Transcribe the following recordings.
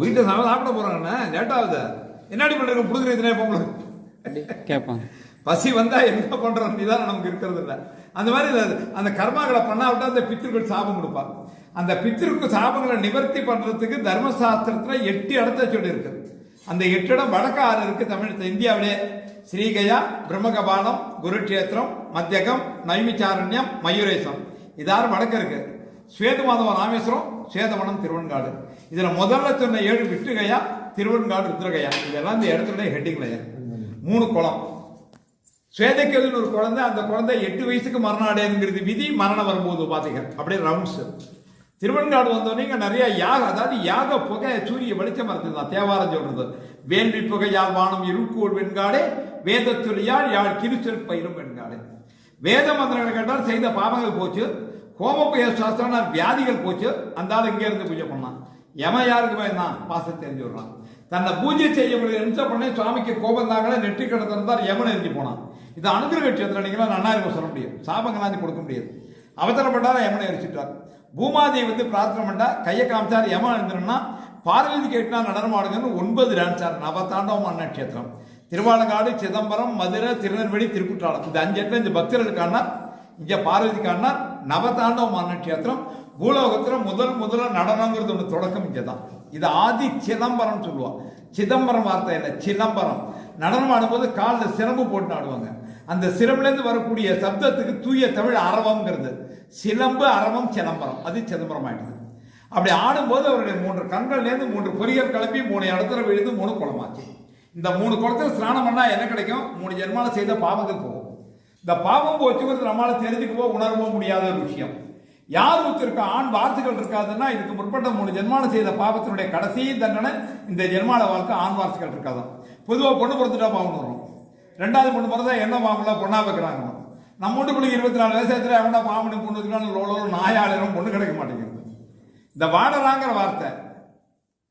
வீட்டில் சாப்பிட சாப்பிட போறாங்கண்ணே. லேட்டாகுது என்னடி பண்ணுறீங்க புடுங்குறீங்க உங்களுக்கு கேட்பாங்க பசி வந்தா என்ன பண்றோம் நிதானம் நமக்கு இருக்கிறது இல்ல. அந்த மாதிரி அந்த கர்மாக்களை பண்ணாவிட்டா அந்த பித்திருக்கள் சாபம் கொடுப்பா அந்த பித்திருக்கு சாபங்களை நிவர்த்தி பண்றதுக்கு தர்மசாஸ்திரத்துல எட்டு இடத்த சொல்லி இருக்கு அந்த எட்டு இடம் வடக்கு ஆறு இருக்கு தமிழ் இந்தியாவிலே. ஸ்ரீகயா பிரம்மகபாலம் குருட்சேத்திரம் மத்தியகம் நைமிச்சாரண்யம் மயூரேசம் இதாறு வடக்கு இருக்கு. ஸ்வேதமாதவ ராமேஸ்வரம் ஸ்வேதவனம் திருவன்காடு இதில் முதல்ல சொன்ன ஏழு விட்டுகையா திருவெண்காடு ருத்ரகையா. இதெல்லாம் இந்த இடத்துல ஹெட்டிங்லையா மூணு குளம். சுவேதக்கேதுன்னு ஒரு குழந்தை அந்த குழந்தை எட்டு வயசுக்கு மரணம் அடையுதுங்கிறது விதி மரணம் வரும்போது பார்த்தீங்க அப்படியே ரவுண்ட்ஸ் திருவெண்காடு வந்தோடனே இங்கே நிறைய யாக அதாவது யாக புகை சூரிய வெளிச்சம் இருந்தது தேவாரம் சொல்றது. வேள்வி புகை யாழ் வானம் இருக்கூர் வெண்காடே வேதத்துளியால் யாழ் கிருச்சல் பயிரும் வெண்காடே வேத மந்திரங்கள் கேட்டால் செய்த பாவங்கள் போச்சு. ஹோமபய சாஸ்திரம் வியாதிகள் போச்சு. அந்த ஆள் இங்கே இருந்து பூஜை பண்ணான் எம யாருக்கு பயந்தான் பாசம் தெரிஞ்சு விடுறான்? தன்னை பூஜை செய்ய முடிய நிமிஷம் பண்ணி சுவாமிக்கு கோபம் தாங்களே நெற்றி கடத்திருந்தார் திறந்தார் யமன் எரிஞ்சு போனான். இது அனுகிரக கட்சத்தில் நீங்களா நன்னாயிருக்கும் சொல்ல முடியும் சாபங்களாந்தி கொடுக்க முடியாது. அவசரப்பட்டார் யமனை எரிச்சிட்டார். பூமாதேவி வந்து பிரார்த்தனை பண்ணா கையை காமிச்சார் யமன் எழுந்துருன்னா பார்வதி கேட்டினா நடனமாடுங்கன்னு ஒன்பது டான்ஸார் நவதாண்டவம் நட்சத்திரம் திருவாலங்காடு சிதம்பரம் மதுரை திருநெல்வேலி திருக்குற்றாலம். இந்த அஞ்சு இடத்துல இந்த பக்தர்களுக்கான இங்கே பார்வதிக்கான நவதாண்டவம் நட்சத்திரம் பூலோகத்தில் முதல் முதல்ல நடனங்கிறது ஒன்று தொடக்கம் இங்கே தான் இது ஆதி சிதம்பரம் சொல்லுவான் சிதம்பரம் வார்த்தை இல்லை சிதம்பரம். நடனம் ஆடும்போது காலில் சிரம்பு போட்டு ஆடுவாங்க. அந்த சிரம்புலேருந்து வரக்கூடிய சப்தத்துக்கு தூய தமிழ் அரவம்ங்கிறது. சிலம்பு அரவம் சிதம்பரம். அது சிதம்பரம் ஆயிடுது. அப்படி ஆடும்போது அவருடைய மூன்று கண்கள்லேருந்து மூன்று பொறியர் கிளப்பி மூணு இடத்துல விழுந்து மூணு குளமாச்சு. இந்த மூணு குளத்தில் ஸ்நானம் பண்ணால் என்ன கிடைக்கும்? மூணு ஜென்மாவில் செய்த பாவங்கள் போகும். இந்த பாவம் போச்சுங்கிறது நம்மளால் தெரிஞ்சுக்கவோ உணரவோ முடியாத ஒரு விஷயம். யார் ஒருத்தருக்கு ஆண் வார்த்தைகள் இருக்காதுன்னா இதுக்கு முற்பட்ட மூணு ஜென்மானம் செய்த பாவத்தினுடைய கடைசி தண்டனை இந்த ஜென்மால வாழ்க்கை ஆண் வார்த்தைகள் இருக்காதான். பொதுவாக பொண்ணு பிறந்துட்டா பாவம் வரும். ரெண்டாவது பொண்ணு பிறந்தா என்ன பாவம்ல? பொண்ணா வைக்கிறாங்க நம்ம வீட்டுக்குள்ள இருபத்தி நாலு வயசுல அவனா பாவனி பொண்ணு வச்சுக்கலாம் லோலோ நாயாளிரம் பொண்ணு கிடைக்க மாட்டேங்குது. இந்த வாடலாங்கிற வார்த்தை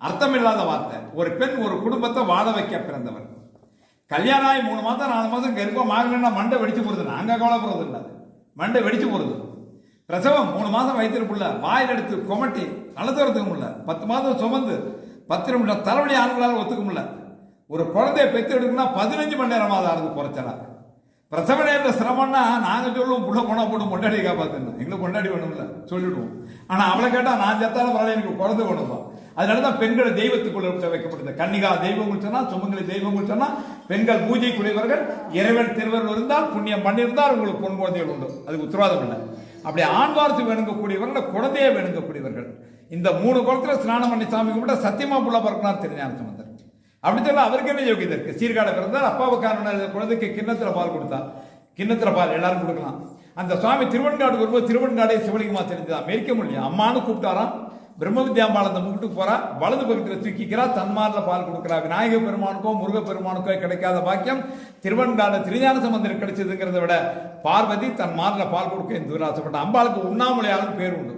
அர்த்தமில்லாத வார்த்தை ஒரு பெண் ஒரு குடும்பத்தை வாழ வைக்க பிறந்தவர் கல்யாணம் ஆகி மூணு மாதம் நாலு மாதம் கருப்பம் ஆகலன்னா மண்டை வெடிச்சு போடுது. நாங்கள் கவலைப்படுறது இல்லை மண்டை வெடிச்சு போடுறது பிரசவம் மூணு மாதம் வயிற்றுக்குள்ள வாயில் எடுத்து கொமட்டி அழுத்துறதுக்கு முடியல பத்து மாதம் சுமந்து பத்து நிமிடம் தலைவலி ஆண்களால் ஒத்துக்க முடியல ஒரு குழந்தைய பெற்று எடுக்கணும்னா பதினஞ்சு மணி நேரமாவது ஆகுது குறைச்சலா பிரசவ நேரத்தில் சிரமம்னா நாங்கள் சொல்லுவோம் புள்ள போனால் போட்டு பொண்டாடி காப்பாற்றணும் எங்களுக்கு பொண்டாடி வேணும்ல சொல்லிவிடுவோம் ஆனால் அவளை கேட்டால் நான் செத்தாலும் பரவாயில்ல எனக்கு குழந்தை வேணுமா அதனால தான் பெண்களை தெய்வத்துக்குள்ள விட்டு வைக்கப்படுது கன்னிகா தெய்வங்கள் சொன்னா சுமங்கலி தெய்வங்கள் சொன்னா பெண்கள் பூஜைக்குரியவர்கள் இறைவன் திருவர்கள் இருந்தால் புண்ணியம் பண்ணியிருந்தால் உங்களுக்கு பொன் குழந்தைகள் உண்டு. அதுக்கு உத்தரவாதம் இல்லை. அப்படி ஆண் வாரிசு வேணுங்கக்கூடியவர்கள் குழந்தையை வேணுங்கக்கூடியவர்கள். இந்த மூணு குளத்தில் ஸ்நானம் பண்ணி சாமி கும்பிட்ட சத்தியமா புள்ள பிறக்கணும் திருஞான சம்பந்தர் அப்படி சொல்ல அவருக்கு என்ன யோகியதை இருக்கு? சீர்காழ பிறந்தார் அப்பாவுக்கான குழந்தைக்கு கிண்ணத்தில் பால் கொடுத்தார் கிண்ணத்தில் பால் எல்லாரும் கொடுக்கலாம். அந்த சுவாமி திருவெண்காடு வரும்போது திருவெண்காடே சிவலிங்கமா தெரிஞ்சுதான். மேய்க்க முடியும் அம்மானு கூப்பிட்டாராம். பிரம்ம வித்யாம்பாள் அந்த முகிட்டு போறா வலது பக்கத்தில் தூக்கிக்கிறா தன்மாரில் பால் கொடுக்குறா. விநாயக பெருமானுக்கோ முருக பெருமானுக்கோ கிடைக்காத பாக்கியம். திருவெண்காடு திருஞான சம்பந்தர் கிடைச்சதுங்கிறத விட பார்வதி தன் மாரில் பால் கொடுக்க இந்த ஆசைப்பட்ட? அம்பாளுக்கு உண்ணாமலையாளும் பேர் உண்டு.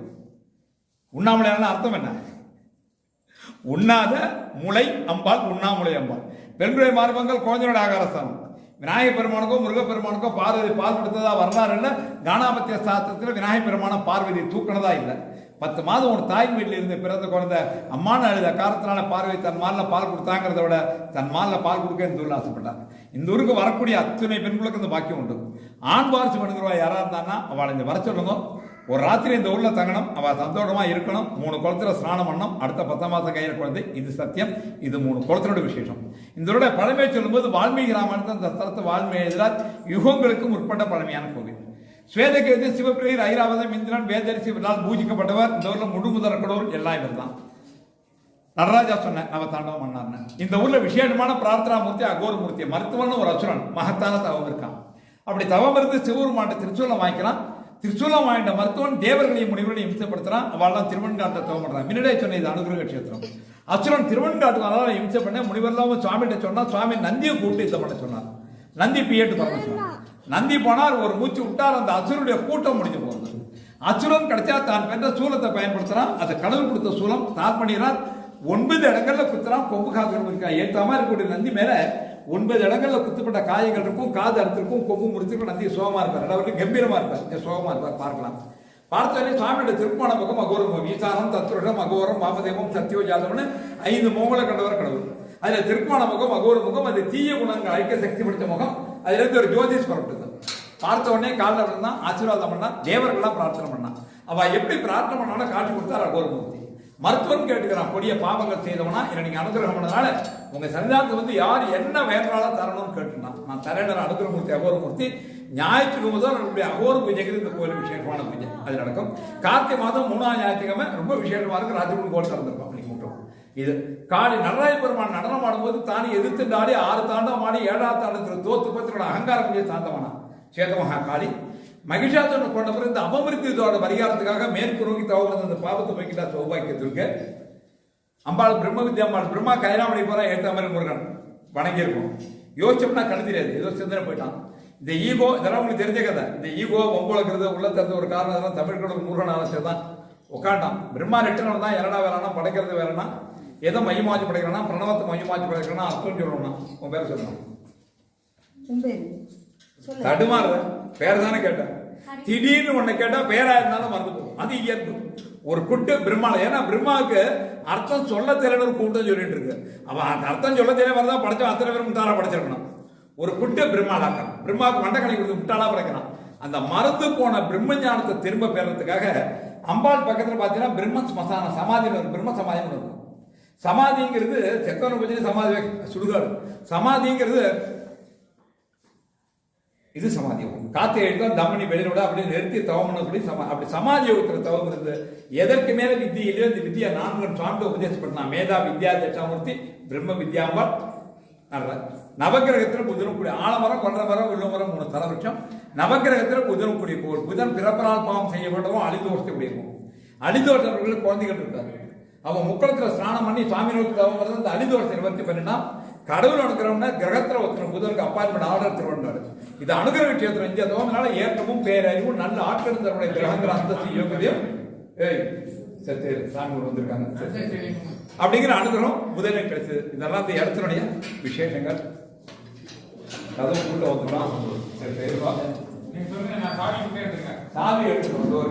உண்ணாமலையாளன் அர்த்தம் என்ன? உண்ணாத முளை அம்பாள் உண்ணாமுலை அம்பாள். பெண்களுடைய மார்பங்கள் குழந்தையோட ஆகாரஸ்தானம். விநாயகர் பெருமானுக்கோ முருகப்பெருமானுக்கோ பார்வதி பால் கொடுத்ததா வரலாறு இல்லை. கானாபத்திய சாஸ்திரத்தில் விநாயகர் பெருமான பார்வதி தூக்கினதா இல்லை. பத்து மாதம் ஒரு தாய் வீட்டில் இருந்து பிறந்த குழந்தை அம்மான அழுத காரத்தினால பார்வை தன் மாலில் பால் கொடுத்தாங்கிறத விட தன் மாலில் பால் கொடுக்க இந்த ஊரில் ஆசைப்பட்டாங்க. இந்த ஊருக்கு வரக்கூடிய அத்தனை பெண்களுக்கு இந்த பாக்கியம் உண்டு. ஆண் வாரிசு பண்ணுகிறவா யாராக இருந்தான்னா அவளை இந்த வர சொல்லுங்க. ஒரு ராத்திரி இந்த ஊரில் தங்கணும் அவள் சந்தோஷமாக இருக்கணும் மூணு குளத்துல ஸ்நானம் பண்ணணும் அடுத்த பத்தாம் மாதம் கையில் குழந்தை. இது சத்தியம் இது மூணு குளத்தினோட விசேஷம். இந்த பழமையை சொல்லும்போது வால்மீகி ராமன் இந்த ஸ்தலத்தை வால்மீகி எழுதினார். யுகங்களுக்கு முற்பட்ட பழமையான கோவில். ஸ்வேதகேது சிவபிரியர் ஐராவதம் இந்திரன் வேதரிசி இவரால் பூஜிக்கப்பட்டவர். இந்த முழு முழுமுதற கடவுள் எல்லாம் இவர் தான் நடராஜா சொன்ன நம்ம தாண்டவம் பண்ணார்னு இந்த ஊர்ல விசேஷமான பிரார்த்தனா மூர்த்தி அகோர மூர்த்தி மருத்துவன் ஒரு அசுரன் மகத்தான தவம் இருக்கான். அப்படி தவம் இருந்து சிவபெருமாண்ட திருச்சூலம் வாங்கிக்கிறான். திருச்சூலம் வாங்கிட்ட மருத்துவன் தேவர்களையும் முனிவர்களையும் இம்சப்படுத்துறான். அவள்லாம் திருவன்காட்டை தவம் பண்றான். முன்னாடியே சொன்ன இது அனுகிரக கஷேத்திரம் அசுரன் திருவன்காட்டுக்கு அதாவது இம்சை பண்ண முனிவர்லாம் சுவாமிகிட்ட சொன்னா சுவாமி நந்தியை கூப்பிட்டு இதை பண்ண சொன்னார். நந்தி பியட்டு பண்ண சொன்னார் நந்தி போனார் ஒரு மூச்சு விட்டார் அந்த அசுரனுடைய கூட்டம் முடிஞ்சு போகுது. அசுரன் கிடைச்சா தான் பெற்ற சூலத்தை பயன்படுத்துறான். அதை கடவுள் கொடுத்த சூலம். தான் பண்ணிடுறான் ஒன்பது இடங்கள்ல குத்துறான். கொம்பு காது இருக்கா? ஏத்தாம இருக்கக்கூடிய நந்தி மேல ஒன்பது இடங்கள்ல குத்துப்பட்ட காயங்கள் இருக்கும். காது அறுத்திருக்கும். கொம்பு முடிச்சிருக்கும் நந்தி சோகமா இருப்பார். அதாவது கம்பீரமா இருப்பார். இங்க சோகமா இருப்பார். பார்க்கலாம். பார்த்தோன்னே சுவாமியோட திருப்பான பக்கம் அகோரம் ஈசானம் தத்ருடம் அகோரம் வாமதேவம் சத்தியோ ஜாதவம்னு ஐந்து முகங்களை கண்டவர் கடவுள். அதுல திருப்பான முகம் அகோர முகம் அது தீய குணங்கள் அழிக்க சக்தி படித்த முகம். அதுல இருந்து ஒரு ஜோதிஷ் புறப்பட்டது பார்த்த உடனே காலில் விழுந்தான். ஆசீர்வாதம் பண்ணா தேவர்கள்லாம் பிரார்த்தனை பண்ணான். அவ எப்படி பிரார்த்தனை பண்ணாலும் காட்டி கொடுத்தார் அகோரமூர்த்தி மருத்துவம் கேட்டுக்கிறான் கொடிய பாவங்கள் செய்தவனா? என்னை நீங்க அனுகிரகம் பண்ணனால உங்க சன்னிதானத்துக்கு வந்து யார் என்ன வேண்டாலும் தரணும்னு கேட்டுனான். நான் தரேன் அனுகிரகமூர்த்தி அகோரமூர்த்தி. ஞாயிற்றுக்கு முதல் நம்முடைய அகோர பூஜைக்கு இந்த கோயில் விசேஷமான பூஜை. அது நடக்கும் கார்த்திகை மாதம் மூணாம் ஞாயிற்றுக்கிழமை ரொம்ப விசேஷமா இருக்கு. ராஜகுரு கோயில் திறந்திருக்கும் இது காளி நடராஜ பெருமான் நடனம் ஆடும்போது தானே எதிர்த்து ஆறு தாண்டம் ஆடி ஏழாவது தாண்டத்தில் தோத்து பத்திரோட அகங்காரம் கொஞ்சம் சாந்தமானா சேதமகா காளி. மகிஷாசுரனை கொண்ட பிறகு இந்த அபமிருத்தி இதோட பரிகாரத்துக்காக மேற்கு நோக்கி தவறு அந்த பாபத்தை போய்கிட்டா சௌபாக்கியத்திற்கு. அம்பாள் பிரம்ம வித்யா அம்பாள் பிரம்மா கைராமணி போற ஏற்ற மாதிரி முருகன். வணங்கியிருக்கும். யோசிச்சோம்னா கண்ணு தெரியாது. ஏதோ சிந்தனை போயிட்டான். இந்த ஈகோ இதெல்லாம் உங்களுக்கு தெரிஞ்ச கதை. இந்த ஈகோ ஒம்புலக்கிறது உள்ள தெரிஞ்ச ஒரு காரணம் அதெல்லாம் தமிழ்களோட முருகன் ஆலோசனை தான் உட்காண்டான் பிரம்மா நெட்டனம் தான் இரடா வேறானா படைக்கிறது வேறனா? எதை மையமாச்சு படைக்கிறானா பிரணவத்தை மையமாச்சு படைக்கிறானா அர்த்தம் சொல்லணும்னா உன் பேர் சொல்லணும். உன் பேரு பேர் தானே கேட்டேன் திடீர்னு ஒண்ணு கேட்டா பேரா இருந்தாலும் மறந்து போகும். அது இயல்பு. ஒரு குட்டு பிரம்மால ஏன்னா பிரம்மாவுக்கு அர்த்தம் சொல்ல தெரியல ஒரு கூட்டம் சொல்லிட்டு இருக்கு. அவன் அந்த அர்த்தம் சொல்ல தெரிய வரதா படைச்சா அத்தனை பேரும் முட்டாளா படைச்சிருக்கணும். ஒரு குட்டு பிரம்மாலாக்கம் பிரம்மாவுக்கு மண்டக்கணி கொடுத்து முட்டாளா படைக்கிறான். அந்த மறந்து போன பிரம்ம ஞானத்தை திரும்ப பெறறதுக்காக அம்பாள் பக்கத்துல பாத்தீங்கன்னா பிரம்ம ஸ்மசான சமாதி ஒரு பிரம்ம சமாதின்னு இருக்கும் சமாதிங்கிறது செத்தவனை பற்றி சமாதி சுடுகாடு. சமாதிங்கிறது இது சமாதி. யோகம் காத்து எழுத்தா தமனி வெளியில அப்படியே நிறுத்தி தவம் பண்ணக்கூடிய சமா அப்படி சமாதி யோகத்தில் தவம் இருந்து எதற்கு மேல வித்தி இல்லையோ இந்த வித்தியா நான்கு சுவாமி உபதேசம் மேதா வித்யா தட்சாமூர்த்தி பிரம்ம வித்யாம்பாள் நல்ல நவகிரகத்தில் புதனும் கூடிய ஆலமரம் கொன்ற மரம் உள்ள மரம் மூணு தலவட்சம் நவகிரகத்தில் புதனும் கூடிய புதன் பிறப்பனால் பாவம் செய்யப்பட்டவும் அழிதோஷத்தை கூடியிருக்கும் அழிதோஷவர்களுக்கு குழந்தைகள் இருக்காரு அவன் முக்களத்தில் ஸ்நானம் பண்ணி சுவாமி நோக்கி தவம் வந்து அந்த அழிதோஷத்தை நிவர்த்தி பண்ணினா கடவுள் அனுக்கிறவன கிரகத்தில் ஒருத்தர் புதனுக்கு அப்பாயின்மெண்ட் ஆர்டர் திருவண்டாரு இது அனுகிரக கஷேத்திரம் இந்தியா தோங்கினால ஏற்றமும் பேரறிவும் நல்ல ஆட்கள் தருடைய கிரகங்கள் அந்தஸ்து யோகதையும் ஏய் சரி சாமி வந்திருக்காங்க. அப்படிங்கிற அனுகிரகம் முதலில் கிடைச்சது. இதெல்லாம் இந்த இடத்தினுடைய விசேஷங்கள். கதவு உள்ள வந்துக்கலாம் சரி, சரி, வா. நீங்க சொல்லுங்க நான் சாவி கிட்டே எடுத்துக்கிறேன் சாவி எடுத்துட்டு வந்து ஒரு